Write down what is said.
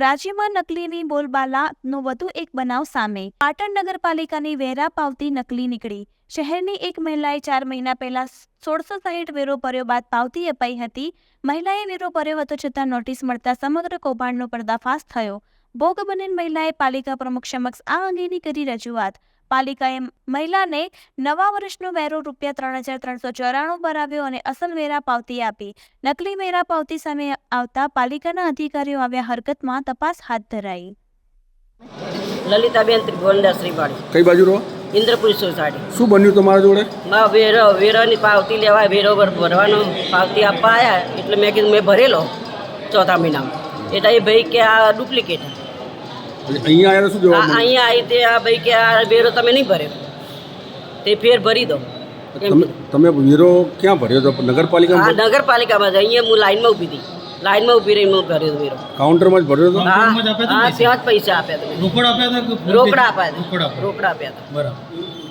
રાજ્યમાં નકલીની બોલબાલાનો વધુ એક બનાવ સામે. પાટણ નગરપાલિકાની વેરા પાવતી નકલી નીકળી. શહેરની એક મહિલાએ ચાર મહિના પહેલા સોળસો સાહીઠ વેરો ભર્યો બાદ પાવતી અપાઈ હતી. મહિલાએ વેરો ભર્યો હતો છતાં નોટિસ મળતા સમગ્ર કૌભાંડનો પર્દાફાશ થયો. ભોગ બનેલ મહિલાએ પાલિકા પ્રમુખ સમક્ષ આ અંગેની કરી રજૂઆત. પાલિકાએ મહિલાને નવા વર્ષનો વેરો રૂપિયા ત્રણ હજાર ત્રણસો ચોરાણું ભરાવ્યો અને અસલ વેરા પાવતી આપી. નકલી વેરા પાવતી સામે આવતા પાલિકાના અધિકારીઓ આવ્યા હરકતમાં તપાસ હાથ ધરાઈ. લલિતાબેન ગોંડા શ્રીવાડી કઈ બાજુ રહો? ઇન્દ્રપુરી સોસાયટી. શું બન્યું તમારા જોડે? માં વેરો વેરાની પાવતી લેવા વેરો ભર- ભરવાનો પાવતી આપવા આવ્યા એટલે મેં કીધું મેં ભરેલો ચોથા મહિનામાં. એટલે એ ભાઈ કે આ ડુપ્લિકેટ. અહીંયા આવ્યા શું જવાબ મળ્યો? અહીંયા આવી તે આ ભાઈ કે આ વેરો તમે નહીં ભર્યો. તે ફેર ભરી દો. તમે તમે વેરો ક્યાં ભર્યો હતો નગરપાલિકામાં નગરપાલિકામાં જ. અહીંયા હું લાઈનમાં ઊભી હતી. લાઈનમાં ઊભી રહીને હું ભર્યો વેરો. કાઉન્ટરમાં જ ભર્યો હતો? હા હતા હા ત્યાં જ પૈસા આપ્યા તમે. રોકડા આપ્યા હતા. રોકડા આપ્યા હતા. રોકડા આપ્યા હતા. બરાબર.